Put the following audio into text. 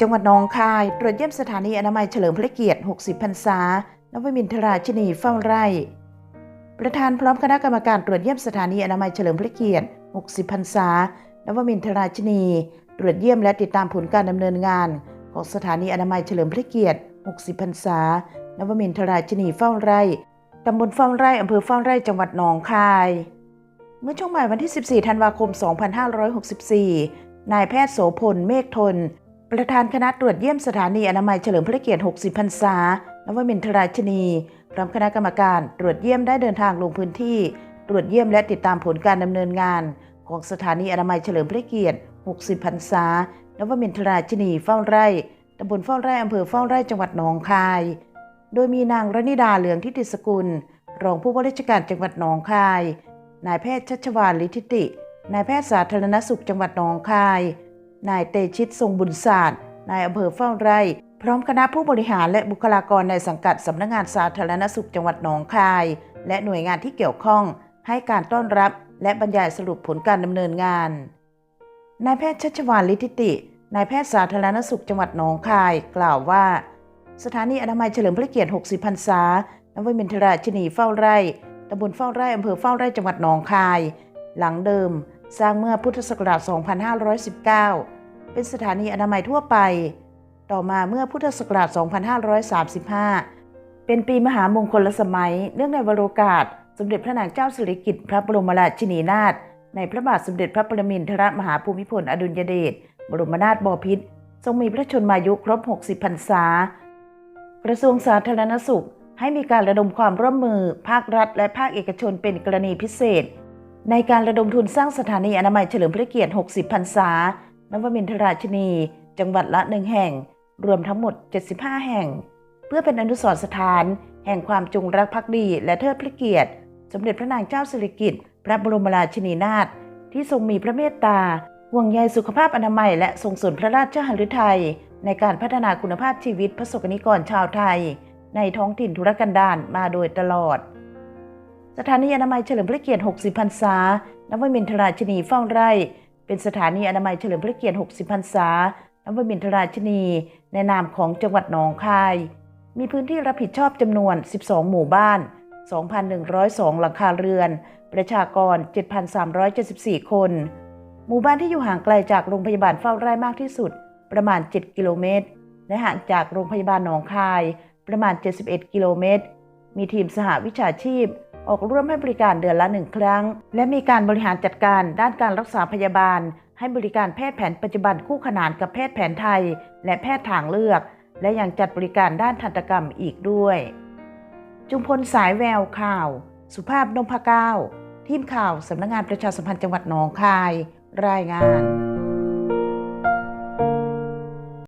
จังหวัดหนองคาย ตรวจเยี่ยมสถานีอนามัยเฉลิมพระเกียรติ 60 พรรษานวมินทราชินีเฝ้าไร่ ประธานพร้อมคณะกรรมการตรวจเยี่ยมสถานีอนามัยเฉลิมพระเกียรติ 60 พรรษานวมินทราชินี ตรวจเยี่ยมและติดตามผลการดำเนินงาน ของสถานีอนามัยเฉลิมพระเกียรติ 60 พรรษานวมินทราชินีเฝ้าไร่ ตำบลเฝ้าไร่อำเภอเฝ้าไร่จังหวัดหนองคาย เมื่อช่วงบ่ายวันที่ 14 ธันวาคม 2564 นายแพทย์โสพล เมฆทน ประธานคณะตรวจเยี่ยมสถานีอนามัยเฉลิมพระเกียรติ 60 พรรษานวมินทราชนี พร้อมคณะกรรมการตรวจเยี่ยมได้เดินทางลงพื้นที่ ตรวจเยี่ยมและติดตามผลการดำเนินงาน ของสถานีอนามัยเฉลิมพระเกียรติ 60 พรรษานวมินทราชนีเฝ้าไร่ตำบลเฝ้าไร่อำเภอเฝ้าไร่จังหวัดหนองคาย โดยมีนางรณิดาเหลืองทิติสกุล รองผู้ว่าราชการจังหวัดหนองคาย นายแพทย์ชัชวานลิทิติ นายแพทย์สาธารณสุขจังหวัดหนองคาย นายเตชิตทรงบุญศาสตร์ นายอำเภอเฝ้าไร่ พร้อมคณะผู้บริหารและบุคลากรในสังกัดสำนักงานสาธารณสุขจังหวัดหนองคาย และหน่วยงานที่เกี่ยวข้องให้การต้อนรับ และบรรยายสรุปผลการดำเนินงาน นายแพทย์ชัชวานลิทิติ นายแพทย์สาธารณสุขจังหวัดหนองคาย กล่าวว่า สถานีอนามัยเฉลิมพระเกียรติ 60 พรรษานวมินทราชินีเฝ้าไร่ตำบลเฝ้าไร่อำเภอเฝ้าไร่จังหวัดหนองคาย หลังเดิม สร้างเมื่อพุทธศักราช 2519 เป็นสถานีอนามัยทั่วไป ต่อมาเมื่อพุทธศักราช 2535 เป็นปีมหามงคลสมัย เนื่องในวโรกาส สมเด็จพระนางเจ้าสิริกิติ์พระบรมราชินีนาถ ในพระบาทสมเด็จพระปรมินทรมหาภูมิพลอดุลยเดช บรมนาถบพิตร ทรงมีพระชนมายุครบ 60 พรรษา กระทรวงสาธารณสุขให้มีการระดมความร่วมมือ ภาครัฐ และภาคเอกชนเป็นกรณีพิเศษ ในการระดมทุนสร้างสถานีอนามัยเฉลิมพระเกียรติ 60 พรรษา นวมินทราชินี จังหวัดละหนึ่งแห่ง รวมทั้งหมด 75 แห่ง เพื่อเป็นอนุสรณ์สถาน แห่งความจงรักภักดี และเทิดพระเกียรติ สมเด็จพระนางเจ้าสิริกิติ์พระบรมราชินีนาถที่ทรงมีพระเมตตาห่วงใยสุขภาพอนามัย และทรงสนพระราชหฤทัยในการพัฒนาคุณภาพชีวิตพระสกนิกรชาวไทย ในท้องถิ่นธุรกันดารมาโดยตลอด สถานีอนามัยเฉลิมพระเกียรติ 60 พรรษานวมินทราชินีเฝ้าไร่ เป็นสถานีอนามัยเฉลิมพระเกียรติ 60 พรรษานวมินทราชินี ในนามของจังหวัดหนองคาย มีพื้นที่รับผิดชอบจำนวน 12 หมู่บ้าน 2,102 หลังคาเรือน ประชากร 7,374 คน หมู่บ้านที่อยู่ห่างไกลจากโรงพยาบาลเฝ้าไร่มากที่สุด ประมาณ 7 กิโลเมตร และห่างจากโรงพยาบาลหนองคาย ประมาณ 71 กิโลเมตร มีทีมสหวิชาชีพ ออกร่วมให้บริการเดือนละหนึ่งครั้ง และมีการบริหารจัดการด้านการรักษาพยาบาล ให้บริการแพทย์แผนปัจจุบันคู่ขนานกับแพทย์แผนไทย และแพทย์ทางเลือก และยังจัดบริการด้านทันตกรรมอีกด้วย จุมพลสายแววข่าว สุภาพนพเก้าทีมข่าวสำนักงานประชาสัมพันธ์จังหวัดหนองคาย รายงาน